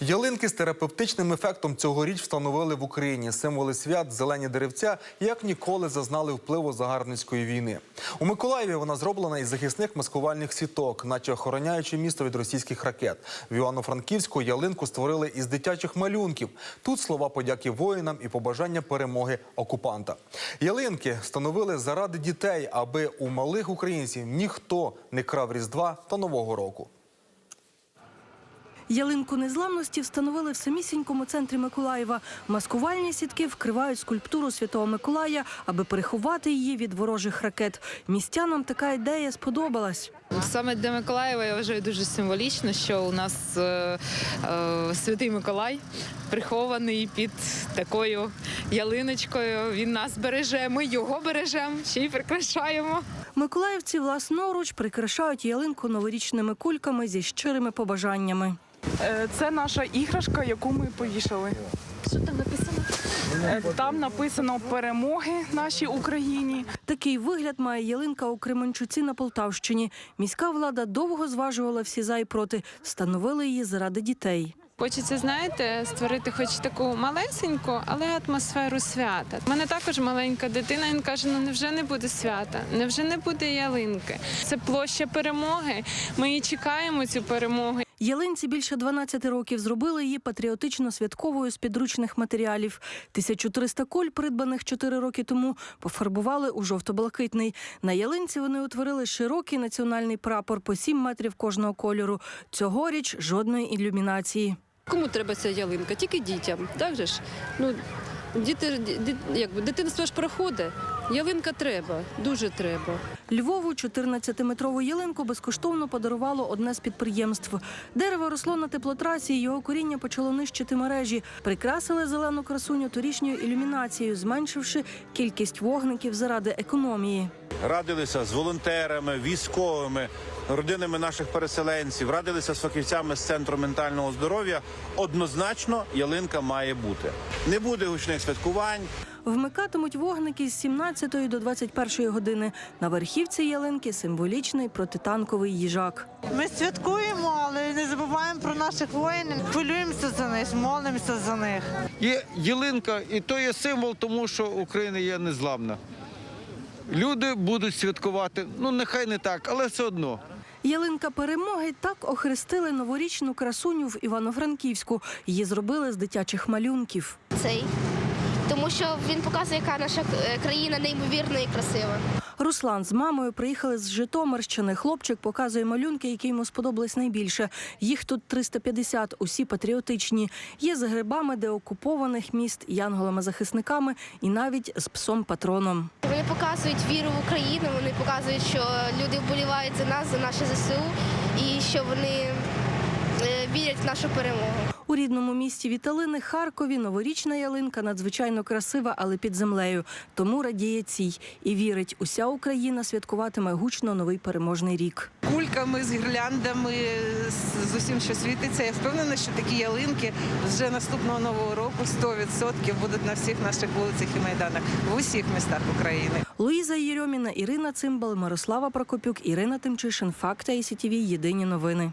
Ялинки з терапевтичним ефектом цьогоріч встановили в Україні. Символи свят, зелені деревця, як ніколи зазнали впливу загарбницької війни. У Миколаєві вона зроблена із захисних маскувальних сіток, наче охороняючи місто від російських ракет. В Івано-Франківську ялинку створили із дитячих малюнків. Тут слова подяки воїнам і побажання перемоги окупанта. Ялинки встановили заради дітей, аби у малих українців ніхто не крав Різдва та Нового року. Ялинку незламності встановили в самісінькому центрі Миколаєва. Маскувальні сітки вкривають скульптуру Святого Миколая, аби переховати її від ворожих ракет. Містянам така ідея сподобалась. Саме для Миколаєва я вважаю дуже символічно, що у нас е, е, святий Миколай прихований під такою ялиночкою. Він нас береже, ми його бережемо, ще й прикрашаємо. Миколаївці власноруч прикрашають ялинку новорічними кульками зі щирими побажаннями. Е, Це наша іграшка, яку ми повішали. Що там написано? Е, Там написано перемоги нашій Україні. Такий вигляд має ялинка у Кременчуці на Полтавщині. Міська влада довго зважувала всі за і проти. Встановили її заради дітей. Хочеться, знаєте, створити хоч таку малесеньку, але атмосферу свята. У мене також маленька дитина. Він каже: ну невже не буде свята? Невже не буде ялинки? Це площа перемоги. Ми її чекаємо цю перемогу. Ялинці більше 12 років зробили її патріотично-святковою з підручних матеріалів. 1300 куль, придбаних 4 роки тому, пофарбували у жовто-блакитний. На ялинці вони утворили широкий національний прапор по 7 метрів кожного кольору. Цьогоріч жодної ілюмінації. Кому треба ця ялинка? Тільки дітям. Так же ж? Ну, діти, ді- якби, дитинство ж проходить. Ялинка треба, дуже треба. Львову 14-метрову ялинку безкоштовно подарувало одне з підприємств. Дерево росло на теплотрасі, і його коріння почало нищити мережі. Прикрасили зелену красуню торішньою ілюмінацією, зменшивши кількість вогників заради економії. радилися з волонтерами, військовими, родинами наших переселенців, радилися з фахівцями з центру ментального здоров'я. Однозначно, ялинка має бути. Не буде гучних святкувань. Вмикатимуть вогники з 17 до 21 години. На верхівці ялинки символічний протитанковий їжак. Ми святкуємо, але не забуваємо про наших воїнів. Хвилюємося за них, молимося за них. Є ялинка, і то є символ, тому що Україна є незламна. Люди будуть святкувати, ну нехай не так, але все одно. Ялинка перемоги так охрестили новорічну красуню в Івано-Франківську. Її зробили з дитячих малюнків. цей, тому що він показує, яка наша е, країна неймовірна і красива. Руслан з мамою приїхали з Житомирщини. Хлопчик показує малюнки, які йому сподобались найбільше. Їх тут 350, усі патріотичні. Є з грибами деокупованих міст, янголами-захисниками і навіть з псом-патроном. Вони показують віру в Україну, вони показують, що люди вболівають за нас, за наше ЗСУ, і що вони е, вірять в нашу перемогу. У рідному місті Віталини Харкові новорічна ялинка надзвичайно красива, але під землею. Тому радіє цій і вірить, уся Україна святкуватиме гучно новий переможний рік. кульками, з гірляндами, з- усім, що світиться. Я впевнена, що такі ялинки вже наступного нового року 100% будуть на всіх наших вулицях і майданах в усіх містах України. Луїза Єрьоміна, Ірина Цимбал, Мирослава Прокопюк, Ірина Тимчишин. Факти ICTV. Єдині новини.